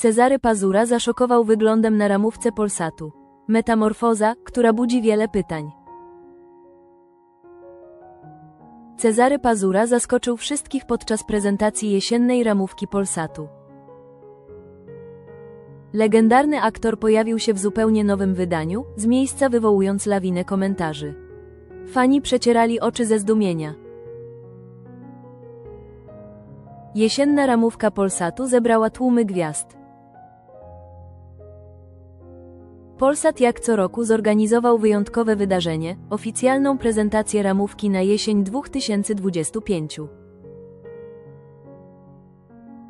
Cezary Pazura zaszokował wyglądem na ramówce Polsatu. Metamorfoza, która budzi wiele pytań. Cezary Pazura zaskoczył wszystkich podczas prezentacji jesiennej ramówki Polsatu. Legendarny aktor pojawił się w zupełnie nowym wydaniu, z miejsca wywołując lawinę komentarzy. Fani przecierali oczy ze zdumienia. Jesienna ramówka Polsatu zebrała tłumy gwiazd. Polsat jak co roku zorganizował wyjątkowe wydarzenie, oficjalną prezentację ramówki na jesień 2025.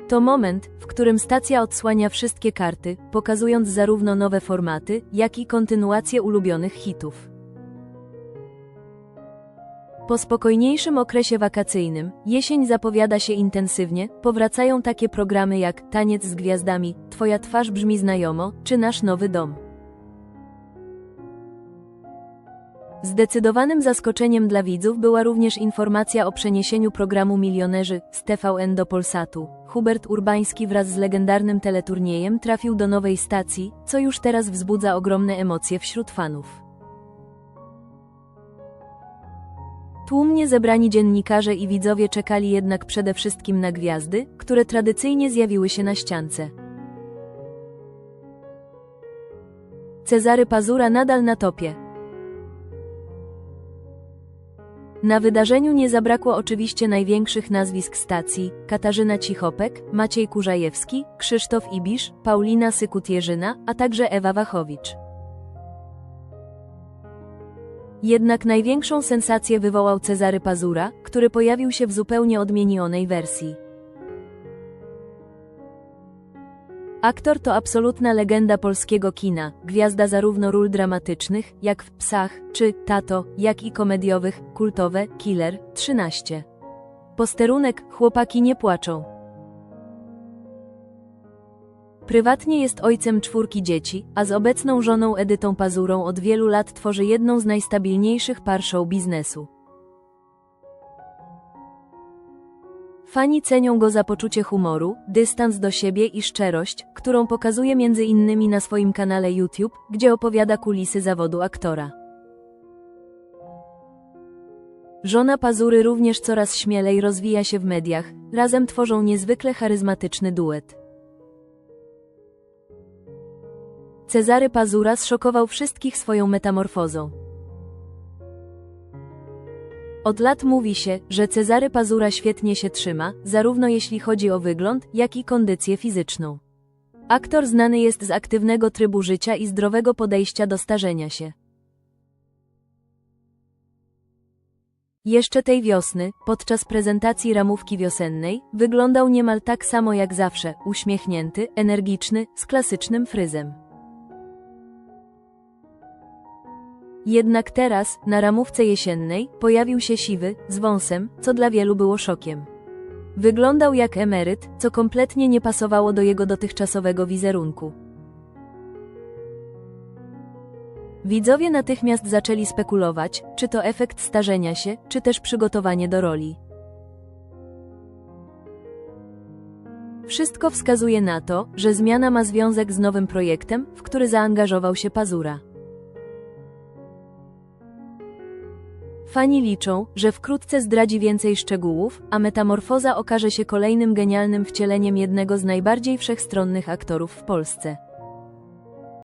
To moment, w którym stacja odsłania wszystkie karty, pokazując zarówno nowe formaty, jak i kontynuację ulubionych hitów. Po spokojniejszym okresie wakacyjnym, jesień zapowiada się intensywnie, powracają takie programy jak Taniec z Gwiazdami, Twoja twarz brzmi znajomo, czy Nasz Nowy Dom. Zdecydowanym zaskoczeniem dla widzów była również informacja o przeniesieniu programu Milionerzy z TVN do Polsatu. Hubert Urbański wraz z legendarnym teleturniejem trafił do nowej stacji, co już teraz wzbudza ogromne emocje wśród fanów. Tłumnie zebrani dziennikarze i widzowie czekali jednak przede wszystkim na gwiazdy, które tradycyjnie zjawiły się na ściance. Cezary Pazura nadal na topie. Na wydarzeniu nie zabrakło oczywiście największych nazwisk stacji: Katarzyna Cichopek, Maciej Kurzajewski, Krzysztof Ibisz, Paulina Sykut-Jerzyna, a także Ewa Wachowicz. Jednak największą sensację wywołał Cezary Pazura, który pojawił się w zupełnie odmienionej wersji. Aktor to absolutna legenda polskiego kina, gwiazda zarówno ról dramatycznych, jak w Psach, czy Tato, jak i komediowych, kultowe, Killer, 13. Posterunek, chłopaki nie płaczą. Prywatnie jest ojcem czwórki dzieci, a z obecną żoną Edytą Pazurą od wielu lat tworzy jedną z najstabilniejszych par show biznesu. Fani cenią go za poczucie humoru, dystans do siebie i szczerość, którą pokazuje między innymi na swoim kanale YouTube, gdzie opowiada kulisy zawodu aktora. Żona Pazury również coraz śmielej rozwija się w mediach, razem tworzą niezwykle charyzmatyczny duet. Cezary Pazura zszokował wszystkich swoją metamorfozą. Od lat mówi się, że Cezary Pazura świetnie się trzyma, zarówno jeśli chodzi o wygląd, jak i kondycję fizyczną. Aktor znany jest z aktywnego trybu życia i zdrowego podejścia do starzenia się. Jeszcze tej wiosny, podczas prezentacji ramówki wiosennej, wyglądał niemal tak samo jak zawsze, uśmiechnięty, energiczny, z klasycznym fryzem. Jednak teraz, na ramówce jesiennej, pojawił się siwy, z wąsem, co dla wielu było szokiem. Wyglądał jak emeryt, co kompletnie nie pasowało do jego dotychczasowego wizerunku. Widzowie natychmiast zaczęli spekulować, czy to efekt starzenia się, czy też przygotowanie do roli. Wszystko wskazuje na to, że zmiana ma związek z nowym projektem, w który zaangażował się Pazura. Fani liczą, że wkrótce zdradzi więcej szczegółów, a metamorfoza okaże się kolejnym genialnym wcieleniem jednego z najbardziej wszechstronnych aktorów w Polsce.